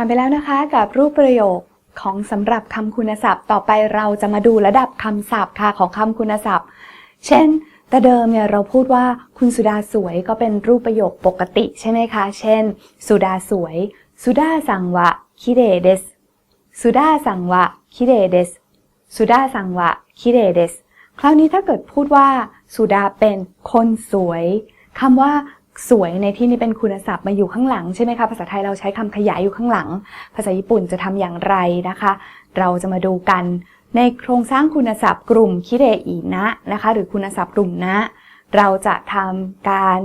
ผ่านไปแล้วนะคะกับรูปประโยคของสำหรับคำคุณศัพท์ ต่อไปเราจะมาดูระดับคำศัพท์ค่ะของคำคุณศัพท์ เช่น แต่เดิมเนี่ยเราพูดว่าคุณสุดาสวยก็เป็นรูปประโยคปกติใช่ไหมคะ เช่น สุดาสวย สุดาสังวะคิเรเดสสุดาสังวะคิเรเดสสุดาสังวะคิเรเดสคราวนี้ถ้าเกิดพูดว่า สุดาเป็นคนสวยคำว่า สวยในที่นี้เป็นคุณศัพท์มาอยู่ข้างหลังใช่ไหมคะภาษาไทยเราใช้คำขยายอยู่ข้างหลัง ภาษาญี่ปุ่นจะทำอย่างไรนะคะ เราจะมาดูกันในโครงสร้างคุณศัพท์กลุ่มคิเรอีนะนะคะ หรือคุณศัพท์กลุ่มนะ เราจะทำการ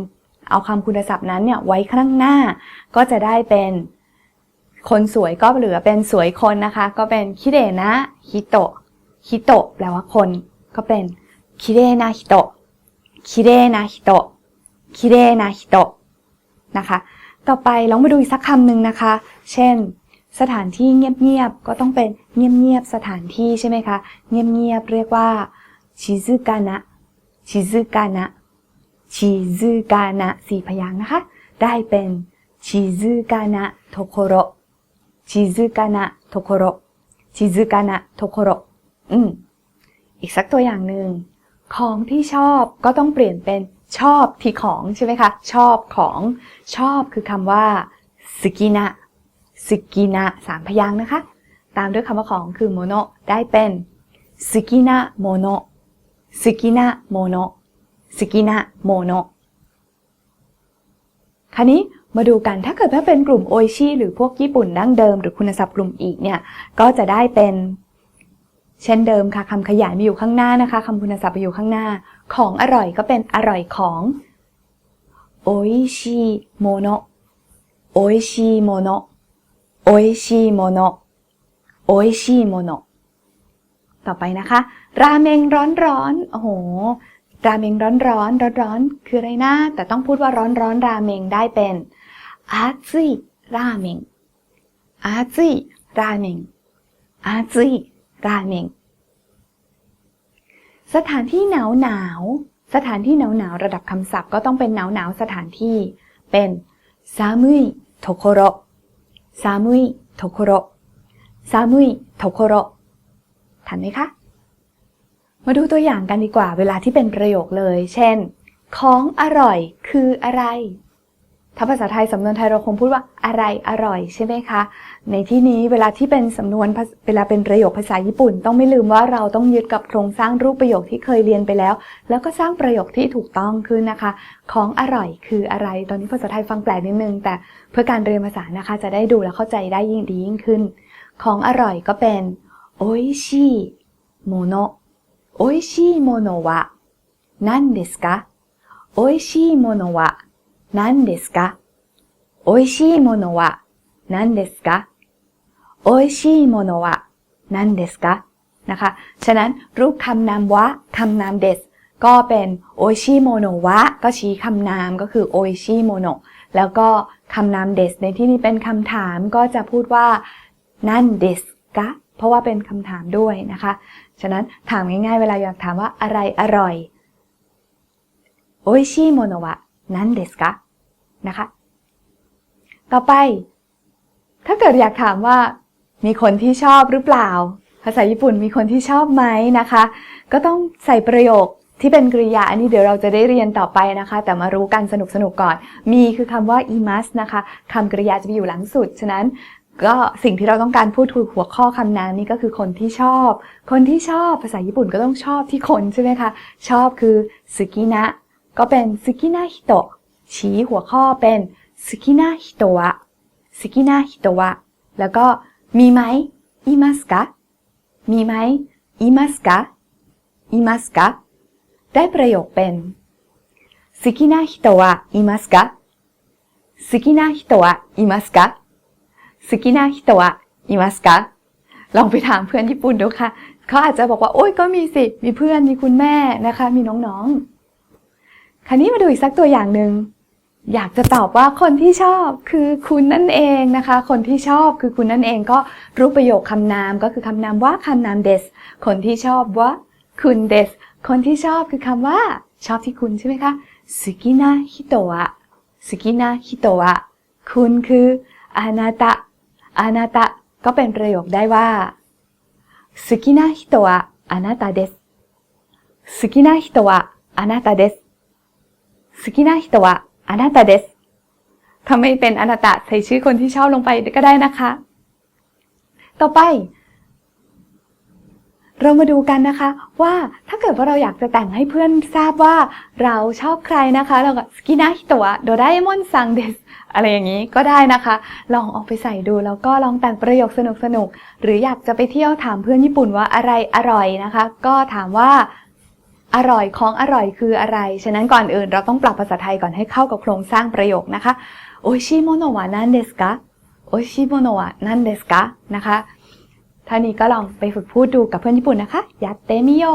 เอาคำคุณศัพท์นั้นเนี่ยไว้ข้างหน้า ก็จะได้เป็นคนสวยก็เหลือเป็นสวยคนนะคะ ก็เป็นคิเรนะฮิโตะฮิโตะแปลว่าคน ก็เป็นคิเรนะฮิโตะคิเรนะฮิโตะ คิเรนะฮิโตะนะคะ ต่อไปลองมาดูอีกสักคำหนึ่งนะคะ เช่น สถานที่เงียบๆ ก็ต้องเป็นเงียบๆ สถานที่ใช่ไหมคะ เงียบๆ เรียกว่าชิซึกานะชิซึกานะชิซึกานะสี่พยางค์นะคะ ได้เป็นชิซึกานะโทโคโรชิซึกานะโทโคโรชิซึกานะโทโคโรอืมอีกสักตัวอย่างหนึ่ง ของที่ชอบก็ต้องเปลี่ยนเป็น ชอบที่ของใช่ไหมคะ ชอบของชอบคือคำว่าสกินะสกินะสามพยางนะคะ ตามด้วยคำว่าของคือโมโนได้เป็นสกินะโมโนสกินะโมโนสกินะโมโนคราวนี้มาดูกันถ้าเกิดว่าเป็นกลุ่มโอชิหรือพวกญี่ปุ่นดั้งเดิม หรือคุณศัพท์กลุ่มอีกเนี่ย ก็จะได้เป็น เช่นเดิมค่ะคำขยายมีอยู่ข้างหน้านะคะคำคุณศัพท์ไปอยู่ข้างหน้า ของอร่อยก็เป็นอร่อยของโออิชิโมโนโออิชิโมโนโออิชิโมโนโออิชิโมโนต่อไปนะคะ ราเมงร้อนร้อนๆโอ้โห ราเมงร้อนร้อนร้อนร้อนๆคืออะไรนะ แต่ต้องพูดว่าร้อนร้อนๆราเมงได้เป็นอาซุยราเมงอาซุยราเมงอาซุย ราเมง สถานที่หนาวหนาวสถานที่หนาวหนาวระดับคำศัพท์ก็ต้องเป็นหนาวหนาวสถานที่ เป็นซามุยโทโคโรซามุยโทโคโรซามุยโทโคโรทันไหมคะ มาดูตัวอย่างกันดีกว่าเวลาที่เป็นประโยคเลย เช่น ของอร่อยคืออะไร ถ้าภาษาไทยสำนวนไทยเราคงพูดว่าอะไรอร่อยใช่ไหมคะ ในที่นี้เวลาที่เป็นสำนวนเวลาเป็นประโยคภาษาญี่ปุ่น ต้องไม่ลืมว่าเราต้องยึดกับโครงสร้างรูปประโยคที่เคยเรียนไปแล้ว แล้วก็สร้างประโยคที่ถูกต้องขึ้นนะคะ ของอร่อยคืออะไร ตอนนี้ภาษาไทยฟังแปลกนิดนึง แต่เพื่อการเรียนภาษานะคะ จะได้ดูและเข้าใจได้ยิ่งดียิ่งขึ้น ของอร่อยก็เป็นโอชิโมโนโอชิโมโนวะนั่นเดสกะโอชิโมโนวะ 何ですか美味しいものは何ですか美味しいものは何ですかนะคะ ฉะนั้นรูปคำนามวะคำนามเดสก็เป็นโอชิโมโนวะก็ชี้คำนามก็คือโอชิโมโนแล้วก็คำนามเดสในที่นี้เป็นคำถามก็จะพูดว่านั่นเดสกะเพราะว่าเป็นคำถามด้วยนะคะ ฉะนั้นถามง่ายๆเวลาอยากถามว่าอะไรอร่อยโอชิโมโนวะนั่นเดสกะ นะคะ ต่อไป ถ้าเกิดอยากถามว่า มีคนที่ชอบหรือเปล่า ภาษาญี่ปุ่นมีคนที่ชอบไหมนะคะ ก็ต้องใส่ประโยคที่เป็นกริยา อันนี้เดี๋ยวเราจะได้เรียนต่อไปนะคะ แต่มารู้กันสนุกสนุกๆก่อน มีคือคำว่า imas นะคะคำกริยาจะไปอยู่หลังสุด ฉะนั้นก็สิ่งที่เราต้องการพูดคือหัวข้อคำนั้นนี่ก็คือคนที่ชอบ คนที่ชอบภาษาญี่ปุ่นก็ต้องชอบที่คนใช่ไหมคะ ชอบคือสึกินะก็เป็นสึกินะฮิโตะ ชี้หัวข้อเป็นสกินาฮิโตะสกินาฮิโตะแล้วก็มีไหมอิมัสกะมีไหมอิมัสกะอิมัสกะได้ประโยคเป็นสกินาฮิโตะอิมัสกะสกินาฮิโตะอิมัสกะสกินาฮิโตะอิมัสกะลองไปถามเพื่อนญี่ปุ่นดูค่ะ เขาอาจจะบอกว่า โอ้ยก็มีสิ มีเพื่อน มีคุณแม่นะคะ มีน้องๆ คราวนี้มาดูอีกสักตัวอย่างหนึ่ง อยากจะตอบว่าคนที่ชอบคือคุณนั่นเองนะคะ คนที่ชอบคือคุณนั่นเองก็รู้ประโยคคำนามก็คือคำนามว่าคำนามเดส คนที่ชอบว่าคุณเดส คนที่ชอบคือคำว่า ชอบที่คุณใช่ไหมคะสกินาฮิโตะสกินาฮิโตะคุณคืออานาตะอานาตะก็เป็นประโยคได้ว่าสกินาฮิโตะอานาตะเดสสกินาฮิโตะอานาตะเดสสกินาฮิโตะ ไม่เป็นอนาตะใส่ชื่อคนที่ชอบลงไปก็ได้นะคะ ต่อไป เรามาดูกันนะคะ ว่าถ้าเกิดว่าเราอยากจะแต่งให้เพื่อนทราบว่าเราชอบใครนะคะ เราก็สกินะฮิโตะโดราเอมอนซังเดสอะไรอย่างนี้ก็ได้นะคะ ลองเออกไปใส่ดูแล้วก็ลองแต่งประโยคสนุกๆหรืออยากจะไปเที่ยวถามเพื่อนญี่ปุ่นว่าอะไรอร่อยนะคะ ก็ถามว่า อร่อยของอร่อยคืออะไร ฉะนั้นก่อนอื่นเราต้องปรับภาษาไทยก่อนให้เข้ากับโครงสร้างประโยคนะคะโอชิโมโนะวะนันเดสกะโอชิโมโนะวะนันเดสกะนะคะท่านี้ก็ลองไปฝึกพูดดูกับเพื่อนญี่ปุ่นนะคะยัตเตมิโย